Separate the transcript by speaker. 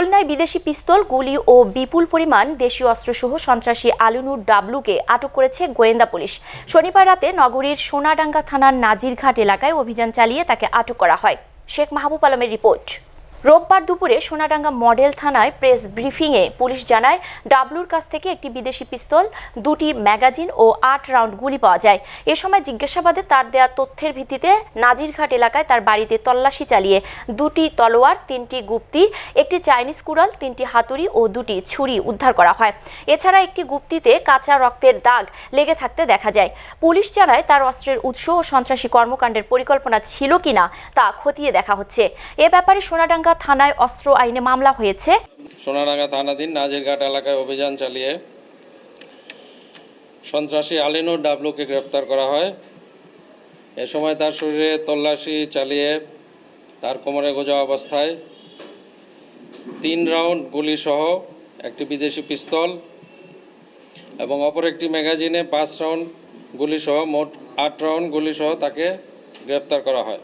Speaker 1: খুলনায় বিদেশি পিস্তল, গুলি ও বিপুল পরিমাণ দেশীয় অস্ত্রসহ সন্ত্রাসী আলুনুর ডাবলুকে আটক করেছে গোয়েন্দা পুলিশ। শনিবার রাতে নগরীর সোনাডাঙ্গা থানার নাজিরঘাট এলাকায় অভিযান চালিয়ে তাকে আটক করা হয়। শেখ মাহবুব আলমের রিপোর্ট। রোববার দুপুরে সোনাডাঙ্গা মডেল থানায় প্রেস ব্রিফিংয়ে পুলিশ জানায়, ডাবলুর কাছ থেকে একটি বিদেশি পিস্তল, দুটি ম্যাগাজিন ও আট রাউন্ড গুলি পাওয়া যায়। এ সময় জিজ্ঞাসাবাদে তার দেয়া তথ্যের ভিত্তিতে নাজিরঘাট এলাকায় তার বাড়িতে তল্লাশি চালিয়ে দুটি তলোয়ার, তিনটি গুপ্তি, একটি চাইনিজ কুড়াল, তিনটি হাতুড়ি ও দুটি ছুরি উদ্ধার করা হয়। এছাড়া একটি গুপ্তিতে কাঁচা রক্তের দাগ লেগে থাকতে দেখা যায়। পুলিশ জানায়, তার অস্ত্রের উৎস ও সন্ত্রাসী কর্মকাণ্ডের পরিকল্পনা ছিল কিনা তা খতিয়ে দেখা হচ্ছে। এ ব্যাপারে সোনাডাঙ্গা থানায় অস্ত্র আইনে মামলা হয়েছে।
Speaker 2: সোনারাঙ্গা থানাধীন নাজিরঘাট এলাকায় অভিযান চালিয়ে সন্ত্রাসী আলিনুর ডাবলুকে গ্রেপ্তার করা হয়। এ সময় তার শরীরে তল্লাশি চালিয়ে তার কোমরে গোজা অবস্থায় তিন রাউন্ড গুলি সহ একটি বিদেশি পিস্তল এবং অপর একটি ম্যাগাজিনে পাঁচ রাউন্ড গুলি সহ মোট আট রাউন্ড গুলি সহ তাকে গ্রেপ্তার করা হয়।